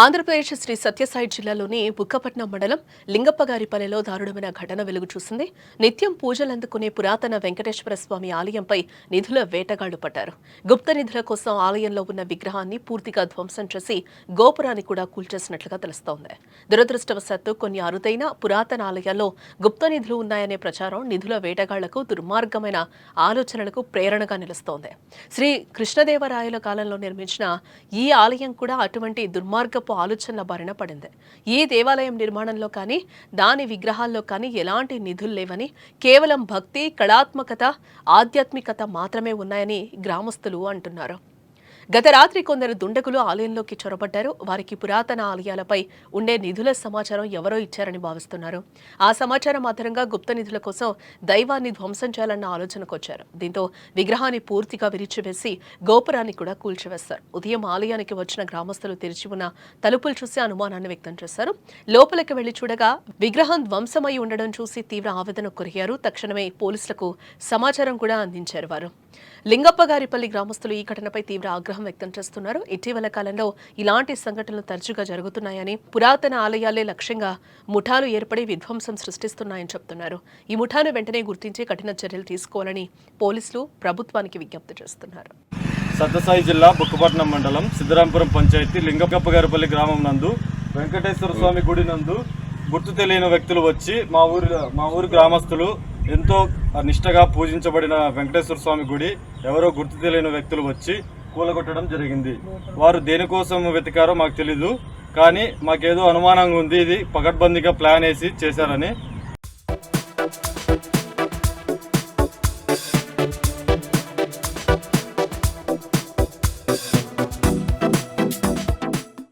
ఆంధ్రప్రదేశ్ శ్రీ సత్యసాయి జిల్లాలోని బుక్కపట్నం మండలం లింగప్పగారిపల్లెలో దారుణమైన ఘటన వెలుగు చూసింది నిత్యం పూజలు అందుకునే పురాతన వెంకటేశ్వర స్వామి ఆలయంపై నిధుల వేటగాళ్ళు పడ్డారు. గుప్త నిధుల కోసం ఆలయంలో ఉన్న విగ్రహాన్ని పూర్తిగా ధ్వంసం చేసి గోపురాన్ని కూడా కూల్చేసినట్లుగా తెలుస్తోంది. దురదృష్టవశాత్తు కొన్ని అరుదైన పురాతన ఆలయాల్లో గుప్త నిధులు ఉన్నాయనే ప్రచారం నిధుల వేటగాళ్ళకు దుర్మార్గమైన ఆలోచనలకు ప్రేరణగా నిలుస్తోంది. శ్రీ కృష్ణదేవరాయల కాలంలో నిర్మించిన ఈ ఆలయం కూడా అటువంటి దుర్మార్గ దుర్మార్గపు ఆలోచనల బారిన పడింది. ఈ దేవాలయం నిర్మాణంలో కానీ దాని విగ్రహాల్లో కానీ ఎలాంటి నిధులు లేవని కేవలం భక్తి కళాత్మకత ఆధ్యాత్మికత మాత్రమే ఉన్నాయని గ్రామస్తులు అంటున్నారు. గత రాత్రి కొందరు దుండగులు ఆలయంలోకి చొరబడ్డారు. వారికి పురాతన ఆలయాలపై ఉండే నిధుల సమాచారం ఎవరో ఇచ్చారని భావిస్తున్నారు. ఆ సమాచారం ఆధారంగా గుప్త నిధుల కోసం దైవాన్ని ధ్వంసం చేయాలన్న ఆలోచనకు వచ్చారు. దీంతో విగ్రహాన్ని పూర్తిగా విరిచివేసి గోపురాన్ని కూడా కూల్చివేస్తారు. ఉదయం ఆలయానికి వచ్చిన గ్రామస్తులు తెరిచి ఉన్న తలుపులు చూసి అనుమానాన్ని వ్యక్తం చేశారు. లోపలికి వెళ్ళి చూడగా విగ్రహం ధ్వంసమై ఉండడం చూసి తీవ్ర ఆవేదన గురయ్యారు. తక్షణమే పోలీసులకు సమాచారం కూడా అందించారు వారు. లింగప్పగారిపల్లి గ్రామస్తులు ఈ ఘటనపై తీవ్ర ఆగ్రహం వ్యక్తం చేస్తున్నారు. ఇటీవల కాలంలో ఇలాంటి సంఘటనలు తరచుగా జరుగుతున్నాయని పురాతన ఆలయాలే లక్ష్యంగా ముఠాలు ఏర్పడి విధ్వంసం సృష్టిస్తున్నాయని చెప్తున్నారు. ఈ ముఠాను వెంటనే గుర్తించి కఠిన చర్యలు తీసుకోవాలని పోలీసులు ప్రభుత్వానికి విజ్ఞప్తి చేస్తున్నారు. సత్యసాయి జిల్లా బుక్కపట్నం మండలం సిద్ధరాంపురం పంచాయతీ లింగప్పగారిపల్లి గ్రామం నందు వెంకటేశ్వర స్వామి గుడి నందు గుర్తు తెలియని వ్యక్తులు వచ్చి మా ఊరి మా ఊరి గ్రామస్తులు ఎంతో నిష్టగా పూజించబడిన వెంకటేశ్వర స్వామి గుడి ఎవరో గుర్తు తెలియని వ్యక్తులు వచ్చి కూలగొట్టడం జరిగింది. వారు దేనికోసం వెతికారో మాకు తెలీదు కానీ మాకేదో అనుమానంగా ఉంది ఇది పకడ్బందీగా ప్లాన్ వేసి చేశారని